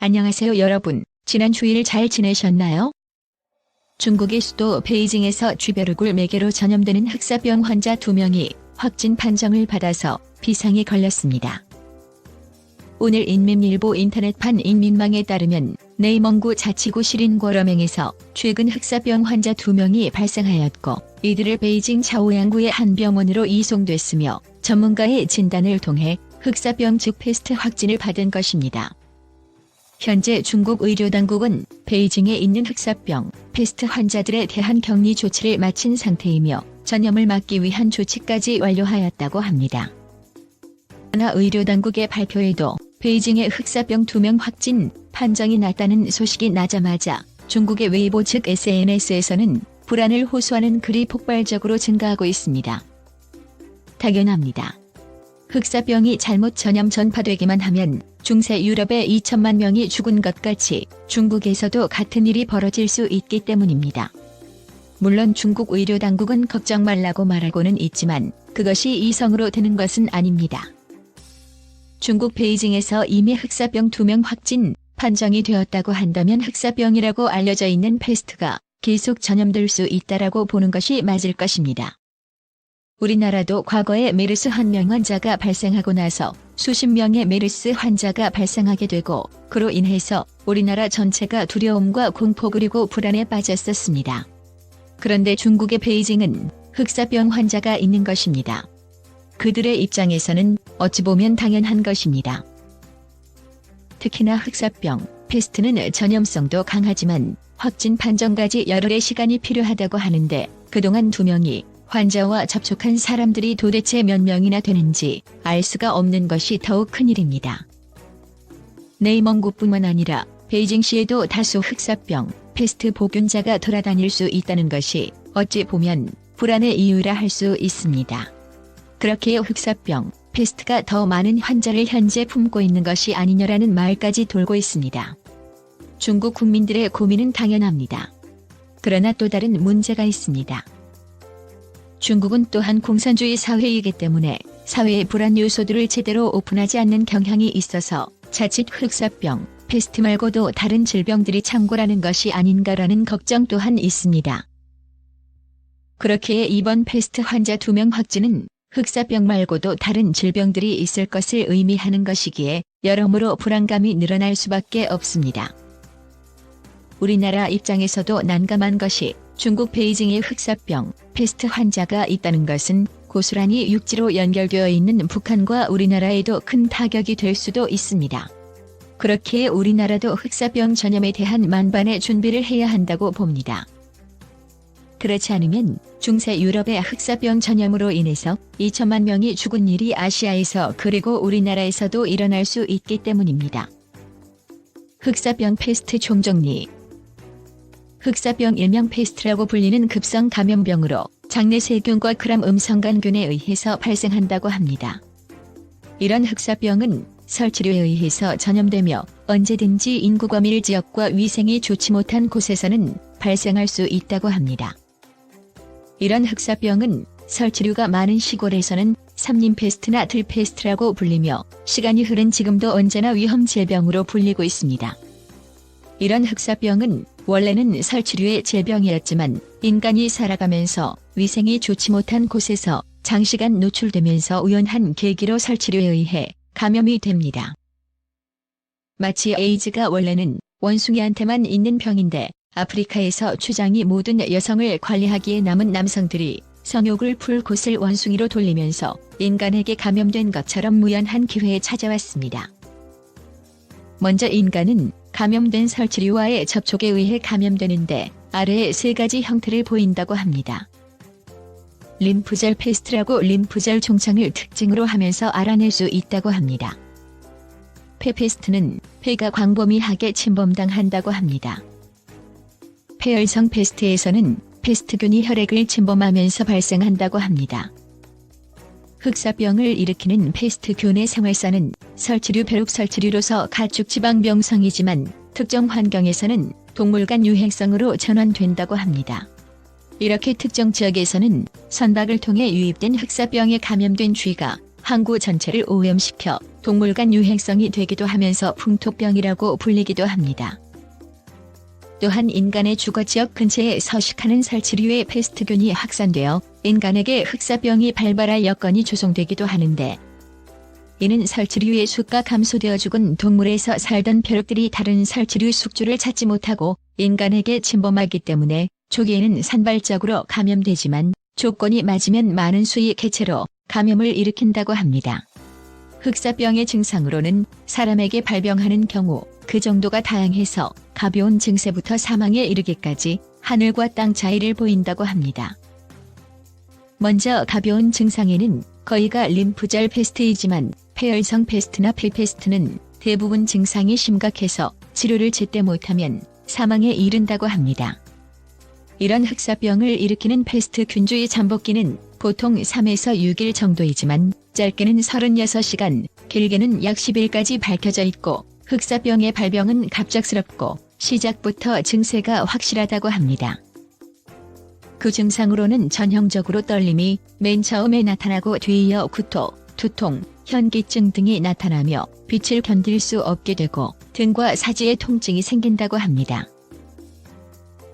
안녕하세요 여러분. 지난 주일 잘 지내셨나요? 중국의 수도 베이징에서 쥐벼룩을 매개로 전염되는 흑사병 환자 2명이 확진 판정을 받아서 비상에 걸렸습니다. 오늘 인민일보 인터넷판 인민망에 따르면 내이멍구 자치구 시린궈러맹에서 최근 흑사병 환자 2명이 발생하였고 이들을 베이징 차오양구의 한 병원으로 이송됐으며 전문가의 진단을 통해 흑사병 즉 패스트 확진을 받은 것입니다. 현재 중국 의료당국은 베이징에 있는 흑사병, 패스트 환자들에 대한 격리 조치를 마친 상태이며 전염을 막기 위한 조치까지 완료하였다고 합니다. 하나 의료당국의 발표에도 베이징의 흑사병 2명 확진 판정이 났다는 소식이 나자마자 중국의 웨이보 즉 SNS에서는 불안을 호소하는 글이 폭발적으로 증가하고 있습니다. 당연합니다. 흑사병이 잘못 전염 전파되기만 하면 중세 유럽의 2천만 명이 죽은 것 같이 중국에서도 같은 일이 벌어질 수 있기 때문입니다. 물론 중국 의료 당국은 걱정 말라고 말하고는 있지만 그것이 이성으로 되는 것은 아닙니다. 중국 베이징에서 이미 흑사병 2명 확진 판정이 되었다고 한다면 흑사병이라고 알려져 있는 패스트가 계속 전염될 수 있다라고 보는 것이 맞을 것입니다. 우리나라도 과거에 메르스 한 명 환자가 발생하고 나서 수십 명의 메르스 환자가 발생하게 되고 그로 인해서 우리나라 전체가 두려움과 공포 그리고 불안에 빠졌었습니다. 그런데 중국의 베이징은 흑사병 환자가 있는 것입니다. 그들의 입장에서는 어찌 보면 당연한 것입니다. 특히나 흑사병, 패스트는 전염성도 강하지만 확진 판정까지 열흘의 시간이 필요하다고 하는데 그동안 두 명이 환자와 접촉한 사람들이 도대체 몇 명이나 되는지 알 수가 없는 것이 더욱 큰일입니다. 네이멍구뿐만 아니라 베이징시에도 다수 흑사병, 패스트 보균자가 돌아다닐 수 있다는 것이 어찌 보면 불안의 이유라 할 수 있습니다. 그렇게 흑사병, 패스트가 더 많은 환자를 현재 품고 있는 것이 아니냐라는 말까지 돌고 있습니다. 중국 국민들의 고민은 당연합니다. 그러나 또 다른 문제가 있습니다. 중국은 또한 공산주의 사회이기 때문에 사회의 불안 요소들을 제대로 오픈하지 않는 경향이 있어서 자칫 흑사병, 패스트 말고도 다른 질병들이 창궐하는 것이 아닌가라는 걱정 또한 있습니다. 그렇기에 이번 패스트 환자 2명 확진은 흑사병 말고도 다른 질병들이 있을 것을 의미하는 것이기에 여러모로 불안감이 늘어날 수밖에 없습니다. 우리나라 입장에서도 난감한 것이 중국 베이징의 흑사병, 패스트 환자가 있다는 것은 고스란히 육지로 연결되어 있는 북한과 우리나라에도 큰 타격이 될 수도 있습니다. 그렇기에 우리나라도 흑사병 전염에 대한 만반의 준비를 해야 한다고 봅니다. 그렇지 않으면 중세 유럽의 흑사병 전염으로 인해서 2천만 명이 죽은 일이 아시아에서 그리고 우리나라에서도 일어날 수 있기 때문입니다. 흑사병 패스트 총정리 흑사병 일명 패스트라고 불리는 급성 감염병으로 장내 세균과 크람 음성간균에 의해서 발생한다고 합니다. 이런 흑사병은 설치류에 의해서 전염되며 언제든지 인구 과밀 지역과 위생이 좋지 못한 곳에서는 발생할 수 있다고 합니다. 이런 흑사병은 설치류가 많은 시골에서는 삼림페스트나 들페스트라고 불리며 시간이 흐른 지금도 언제나 위험 질병으로 불리고 있습니다. 이런 흑사병은 원래는 설치류의 질병이었지만 인간이 살아가면서 위생이 좋지 못한 곳에서 장시간 노출되면서 우연한 계기로 설치류에 의해 감염이 됩니다. 마치 에이즈가 원래는 원숭이한테만 있는 병인데 아프리카에서 추장이 모든 여성을 관리하기에 남은 남성들이 성욕을 풀 곳을 원숭이로 돌리면서 인간에게 감염된 것처럼 무연한 기회에 찾아왔습니다. 먼저 인간은 감염된 설치류와의 접촉에 의해 감염되는데 아래에 세 가지 형태를 보인다고 합니다. 림프절 패스트라고 림프절 종착을 특징으로 하면서 알아낼 수 있다고 합니다. 폐페스트는 폐가 광범위하게 침범당한다고 합니다. 폐열성 패스트에서는 패스트균이 혈액을 침범하면서 발생한다고 합니다. 흑사병을 일으키는 패스트 균의 생활사는 설치류 벼룩 설치류로서 가축 지방병성이지만 특정 환경에서는 동물 간 유행성으로 전환된다고 합니다. 이렇게 특정 지역에서는 선박을 통해 유입된 흑사병에 감염된 쥐가 항구 전체를 오염시켜 동물 간 유행성이 되기도 하면서 풍토병이라고 불리기도 합니다. 또한 인간의 주거 지역 근처에 서식하는 설치류의 페스트균이 확산되어 인간에게 흑사병이 발발할 여건이 조성되기도 하는데 이는 설치류의 수가 감소되어 죽은 동물에서 살던 벼룩들이 다른 설치류 숙주를 찾지 못하고 인간에게 침범하기 때문에 초기에는 산발적으로 감염되지만 조건이 맞으면 많은 수의 개체로 감염을 일으킨다고 합니다. 흑사병의 증상으로는 사람에게 발병하는 경우 그 정도가 다양해서 가벼운 증세부터 사망에 이르기까지 하늘과 땅 차이를 보인다고 합니다. 먼저 가벼운 증상에는 거의가 림프절 페스트이지만 폐혈성 페스트나 폐페스트는 대부분 증상이 심각해서 치료를 제때 못하면 사망에 이른다고 합니다. 이런 흑사병을 일으키는 페스트 균주의 잠복기는 보통 3에서 6일 정도이지만 짧게는 36시간, 길게는 약 10일까지 밝혀져 있고 흑사병의 발병은 갑작스럽고 시작부터 증세가 확실하다고 합니다. 그 증상으로는 전형적으로 떨림이 맨 처음에 나타나고 뒤이어 구토, 두통, 현기증 등이 나타나며 빛을 견딜 수 없게 되고 등과 사지에 통증이 생긴다고 합니다.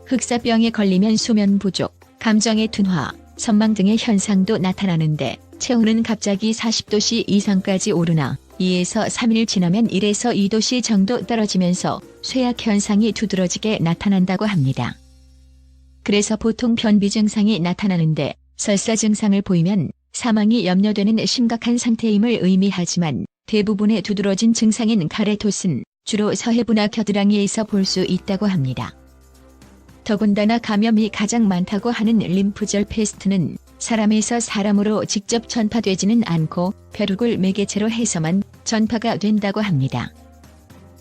흑사병에 걸리면 수면 부족, 감정의 둔화, 선망 등의 현상도 나타나는데 체온은 갑자기 40도씨 이상까지 오르나 2에서 3일 지나면 1에서 2도씨 정도 떨어지면서 쇠약 현상이 두드러지게 나타난다고 합니다. 그래서 보통 변비 증상이 나타나는데 설사 증상을 보이면 사망이 염려되는 심각한 상태임을 의미하지만 대부분의 두드러진 증상인 가래토스는 주로 서해부나 겨드랑이에서 볼 수 있다고 합니다. 더군다나 감염이 가장 많다고 하는 림프절 페스트는 사람에서 사람으로 직접 전파되지는 않고 벼룩을 매개체로 해서만 전파가 된다고 합니다.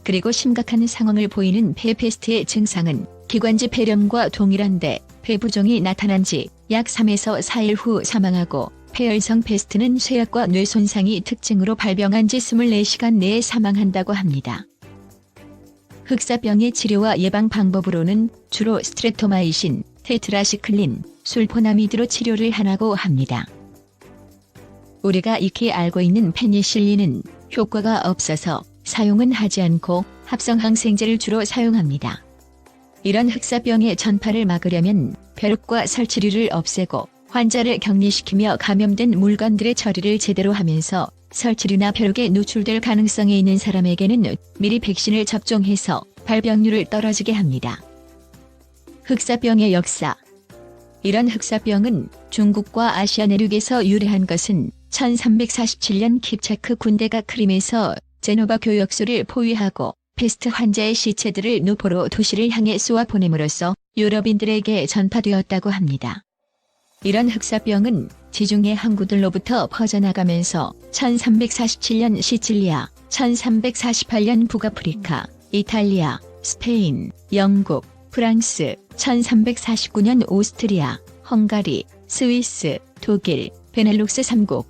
그리고 심각한 상황을 보이는 폐페스트의 증상은 기관지 폐렴과 동일한데 폐부종이 나타난 지 약 3에서 4일 후 사망하고 폐혈성 페스트는 쇠약과 뇌 손상이 특징으로 발병한 지 24시간 내에 사망한다고 합니다. 흑사병의 치료와 예방 방법으로는 주로 스트레토마이신, 테트라시클린, 술포나미드로 치료를 하라고 합니다. 우리가 익히 알고 있는 페니실린은 효과가 없어서 사용은 하지 않고 합성항생제를 주로 사용합니다. 이런 흑사병의 전파를 막으려면 벼룩과 설치류를 없애고 환자를 격리시키며 감염된 물건들의 처리를 제대로 하면서 설치류나 벼룩에 노출될 가능성이 있는 사람에게는 미리 백신을 접종해서 발병률을 떨어지게 합니다. 흑사병의 역사 이런 흑사병은 중국과 아시아 내륙에서 유래한 것은 1347년 킵체크 군대가 크림에서 제노바 교역소를 포위하고 페스트 환자의 시체들을 누포로 도시를 향해 쏘아 보냄으로써 유럽인들에게 전파되었다고 합니다. 이런 흑사병은 지중해 항구들로부터 퍼져나가면서 1347년 시칠리아, 1348년 북아프리카, 이탈리아, 스페인, 영국, 프랑스, 1349년 오스트리아, 헝가리, 스위스, 독일, 베넬룩스 3국,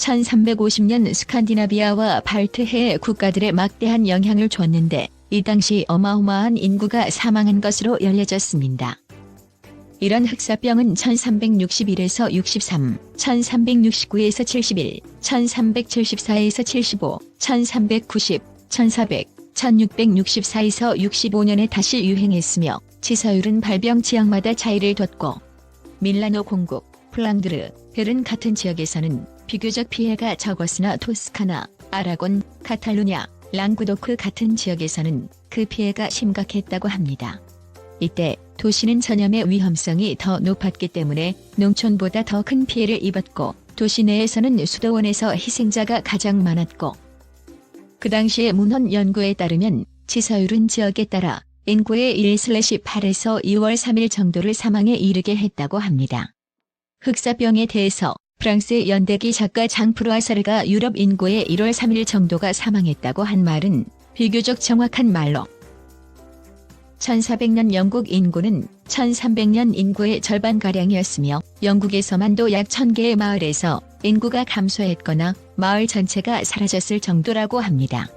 1350년 스칸디나비아와 발트해 국가들의 막대한 영향을 줬는데 이 당시 어마어마한 인구가 사망한 것으로 열려졌습니다. 이런 흑사병은 1361에서 63, 1369에서 71, 1374에서 75, 1390, 1400, 1664에서 65년에 다시 유행했으며 치사율은 발병 지역마다 차이를 뒀고 밀라노 공국, 플랑드르, 벨은 같은 지역에서는 비교적 피해가 적었으나 토스카나, 아라곤, 카탈루냐, 랑구도크 같은 지역에서는 그 피해가 심각했다고 합니다. 이때 도시는 전염의 위험성이 더 높았기 때문에 농촌보다 더 큰 피해를 입었고 도시 내에서는 수도원에서 희생자가 가장 많았고 그 당시의 문헌 연구에 따르면 치사율은 지역에 따라 인구의 1-8에서 2월 3일 정도를 사망에 이르게 했다고 합니다. 흑사병에 대해서 프랑스의 연대기 작가 장프루아사르가 유럽 인구의 1월 3일 정도가 사망했다고 한 말은 비교적 정확한 말로 1400년 영국 인구는 1300년 인구의 절반가량이었으며 영국에서만도 약 1000개의 마을에서 인구가 감소했거나 마을 전체가 사라졌을 정도라고 합니다.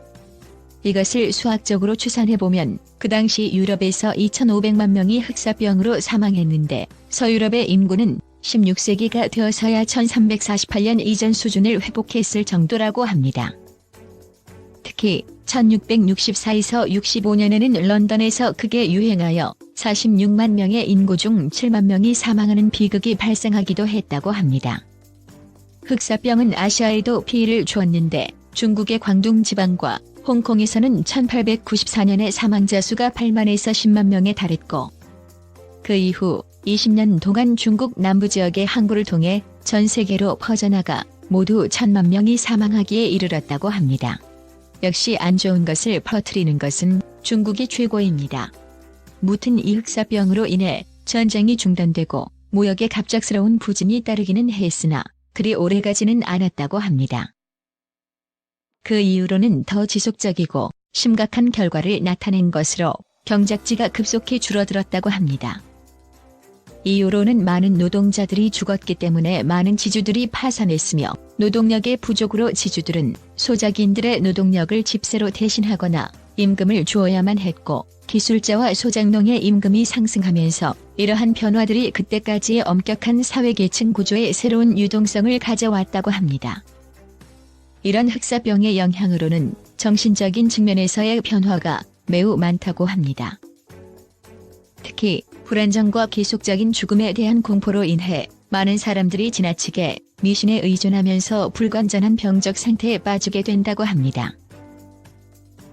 이것을 수학적으로 추산해보면 그 당시 유럽에서 2500만 명이 흑사병으로 사망했는데 서유럽의 인구는 16세기가 되어서야 1348년 이전 수준을 회복했을 정도라고 합니다. 특히 1664에서 65년에는 런던에서 크게 유행하여 46만 명의 인구 중 7만 명이 사망하는 비극이 발생하기도 했다고 합니다. 흑사병은 아시아에도 피해를 주었는데 중국의 광둥 지방과 홍콩에서는 1894년에 사망자 수가 8만에서 10만 명에 달했고 그 이후 20년 동안 중국 남부 지역의 항구를 통해 전 세계로 퍼져나가 모두 천만 명이 사망하기에 이르렀다고 합니다. 역시 안 좋은 것을 퍼뜨리는 것은 중국이 최고입니다. 무튼 이 흑사병으로 인해 전쟁이 중단되고 무역에 갑작스러운 부진이 따르기는 했으나 그리 오래가지는 않았다고 합니다. 그 이후로는 더 지속적이고 심각한 결과를 나타낸 것으로 경작지가 급속히 줄어들었다고 합니다. 이후로는 많은 노동자들이 죽었기 때문에 많은 지주들이 파산했으며 노동력의 부족으로 지주들은 소작인들의 노동력을 집세로 대신하거나 임금을 주어야만 했고 기술자와 소장농의 임금이 상승하면서 이러한 변화들이 그때까지의 엄격한 사회계층 구조의 새로운 유동성을 가져왔다고 합니다. 이런 흑사병의 영향으로는 정신적인 측면에서의 변화가 매우 많다고 합니다. 특히 불안정과 계속적인 죽음에 대한 공포로 인해 많은 사람들이 지나치게 미신에 의존하면서 불건전한 병적 상태에 빠지게 된다고 합니다.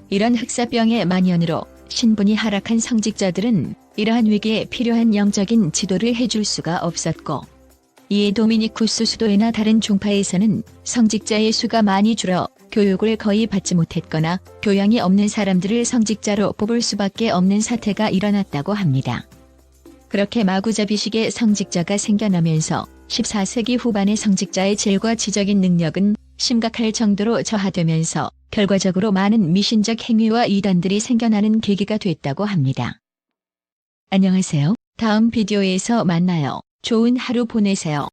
이런 흑사병의 만연으로 신분이 하락한 성직자들은 이러한 위기에 필요한 영적인 지도를 해줄 수가 없었고 이에 도미니쿠스 수도회나 다른 종파에서는 성직자의 수가 많이 줄어 교육을 거의 받지 못했거나 교양이 없는 사람들을 성직자로 뽑을 수밖에 없는 사태가 일어났다고 합니다. 그렇게 마구잡이식의 성직자가 생겨나면서 14세기 후반의 성직자의 질과 지적인 능력은 심각할 정도로 저하되면서 결과적으로 많은 미신적 행위와 이단들이 생겨나는 계기가 됐다고 합니다. 안녕하세요. 다음 비디오에서 만나요. 좋은 하루 보내세요.